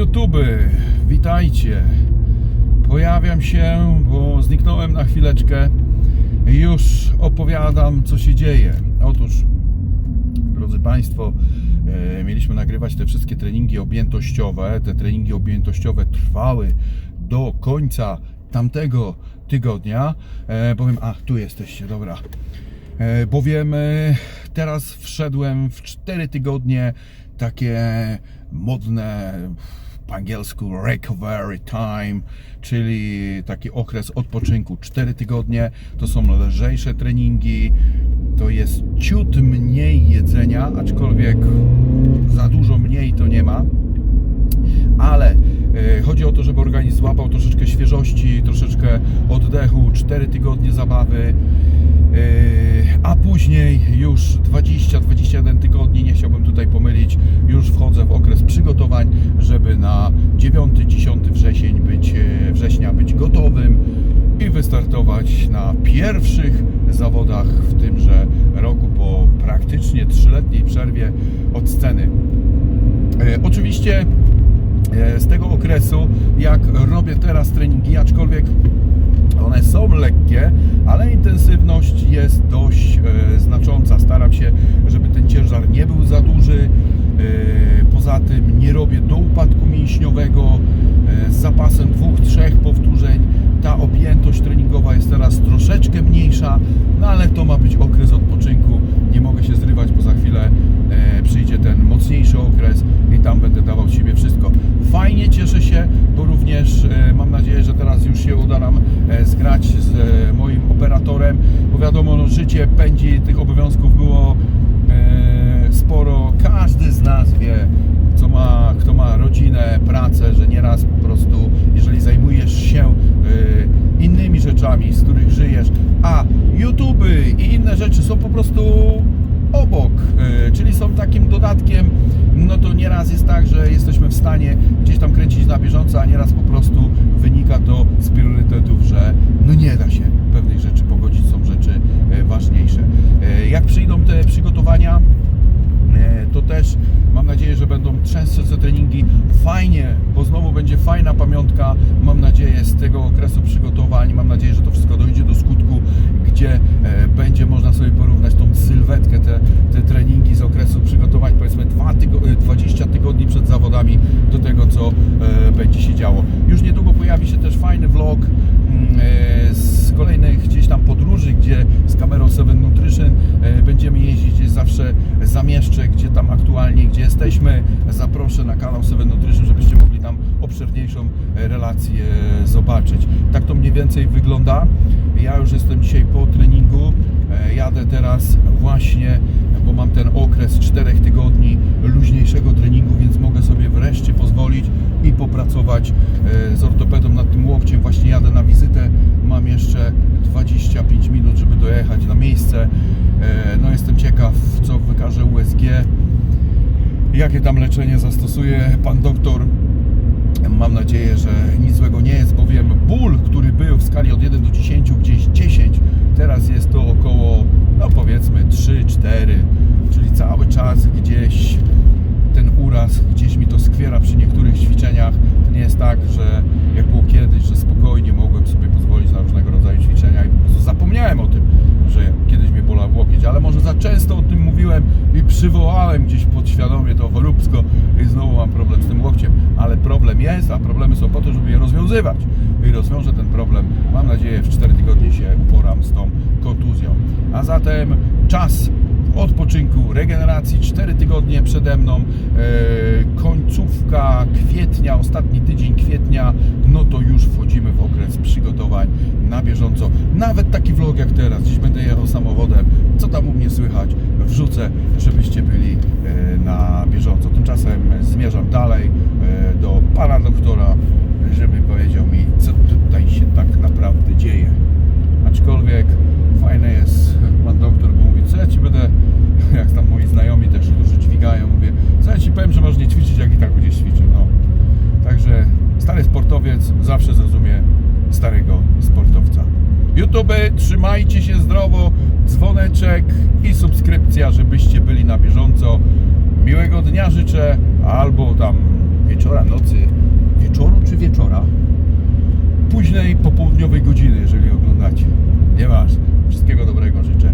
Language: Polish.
YouTube, witajcie. Pojawiam się, bo zniknąłem na chwileczkę. Już opowiadam, co się dzieje. Otóż, drodzy Państwo, e, mieliśmy nagrywać te wszystkie treningi objętościowe. Te treningi objętościowe trwały do końca tamtego tygodnia. E, powiem, a tu jesteście, dobra. E, bowiem e, teraz wszedłem w 4 tygodnie takie modne po angielsku recovery time, czyli taki okres odpoczynku 4 tygodnie. To są lżejsze treningi, to jest ciut mniej jedzenia, aczkolwiek za dużo mniej to nie ma ale e, chodzi o to, żeby organizm złapał troszeczkę świeżości, troszeczkę oddechu, 4 tygodnie zabawy, e, a później już 20-21 tygodni, nie chciałbym tutaj pomylić, już wchodzę w okres przygotowań, żeby na 9-10 wrzesień być, e, września być gotowym i wystartować na pierwszych zawodach w tymże roku po praktycznie trzyletniej przerwie od sceny. E, Oczywiście e, z tego okresu, jak robię teraz treningi, aczkolwiek one są lekkie, ale intensywność jest dość znacząca. Staram się, żeby ten ciężar nie był za duży. E, Poza tym nie robię do upadku mięśniowego e, z zapasem dwóch, trzech powtórzeń. Ta objętość treningowa jest teraz troszeczkę mniejsza, no ale to ma być okres odpoczynku. Nie mogę się zrywać, bo za chwilę e, przyjdzie ten mocniejszy okres i tam będę dawał siebie wszystko. Fajnie, cieszę się, bo również mam nadzieję, że teraz już się uda nam zgrać z moim operatorem, bo wiadomo, no, życie pędzi, tych obowiązków było sporo. Każdy z nas wie, co ma, kto ma rodzinę, pracę, że nieraz po prostu, jeżeli zajmujesz się e, innymi rzeczami, z których żyjesz, a YouTube i inne rzeczy są po prostu obok, e, czyli są takim dodatkiem, no to nieraz jest tak, że jesteśmy w stanie gdzieś tam kręcić na bieżąco, a nieraz po prostu wynika to z priorytetów, że no nie da się pewnych rzeczy pogodzić, są rzeczy e, ważniejsze. E, Jak przyjdą te przygotowania, E, to też mam nadzieję, że będą częstsze te treningi. Fajnie, bo znowu będzie fajna pamiątka, mam nadzieję, z tego okresu przygotowań. Mam nadzieję, że to wszystko dojdzie do skutku, gdzie e, będzie można sobie porównać tą sylwetkę, te, te treningi z okresu przygotowań, powiedzmy dwa tygo, e, 20 tygodni przed zawodami do tego, co e, będzie się działo. Już niedługo pojawi się też fajny vlog mm, e, z kolejnych gdzieś tam podróży, gdzie z kamerą 7 Nutrition e, będziemy jeździć, zawsze zamieszczę, gdzie tam aktualnie, gdzie jesteśmy. Zaproszę na kanał 7 Nutrition, żebyście mogli tam obszerniejszą e, relację zobaczyć. Tak to mniej więcej wygląda. Ja już jestem dzisiaj po treningu. E, Jadę teraz właśnie, bo mam ten okres 4 tygodni luźniejszego treningu, więc mogę sobie wreszcie pozwolić i popracować e, z ortopedą nad tym łokciem. Właśnie jadę na wizytę. Mam jeszcze 25 minut, żeby dojechać na miejsce. E, No jestem ciekaw, co wykaże USG, jakie tam leczenie zastosuje pan doktor. Mam nadzieję, że nic złego nie jest, bowiem ból, który był w skali od 1 do 10, gdzieś 10, teraz jest to około, no powiedzmy 3-4, czyli cały czas gdzieś ten uraz, gdzieś mi to skwiera przy niektórych ćwiczeniach. To nie jest tak, że jak było kiedyś, że spokojnie mogłem sobie pozwolić na różnego rodzaju ćwiczenia i po prostu zapomniałem o tym, że kiedyś mnie bolał łokieć, ale może za często o tym mówiłem i przywołałem gdzieś podświadomie to choróbsko i znowu mam problem z tym łokciem, ale problem jest, a problemy są po to, żeby je rozwiązywać i rozwiążę ten problem. Mam nadzieję, w 4 tygodnie się uporam z tą kontuzją. A zatem czas odpoczynku, regeneracji, 4 tygodnie przede mną, e, ostatni tydzień kwietnia, no to już wchodzimy w okres przygotowań na bieżąco. Nawet taki vlog jak teraz, dziś będę jechał samochodem, co tam u mnie słychać, wrzucę, żebyście byli e, na bieżąco. Tymczasem zmierzam dalej e, do pana doktora, żeby powiedział mi, co tutaj się tak naprawdę dzieje. Aczkolwiek fajne jest pan doktor, bo mówi, co ja ci będę, jak tam moi znajomi też, którzy dźwigają, mówię, co ja ci powiem, że możesz nie ćwiczyć, jak i tak będziesz ćwiczył. No. Także stary sportowiec zawsze zrozumie starego sportowca. YouTube, trzymajcie się zdrowo, dzwoneczek i subskrypcja, żebyście byli na bieżąco. Miłego dnia życzę, albo tam wieczora, nocy, wieczoru czy wieczora, późnej popołudniowej godziny, jeżeli oglądacie. Nieważne. Wszystkiego dobrego życzę.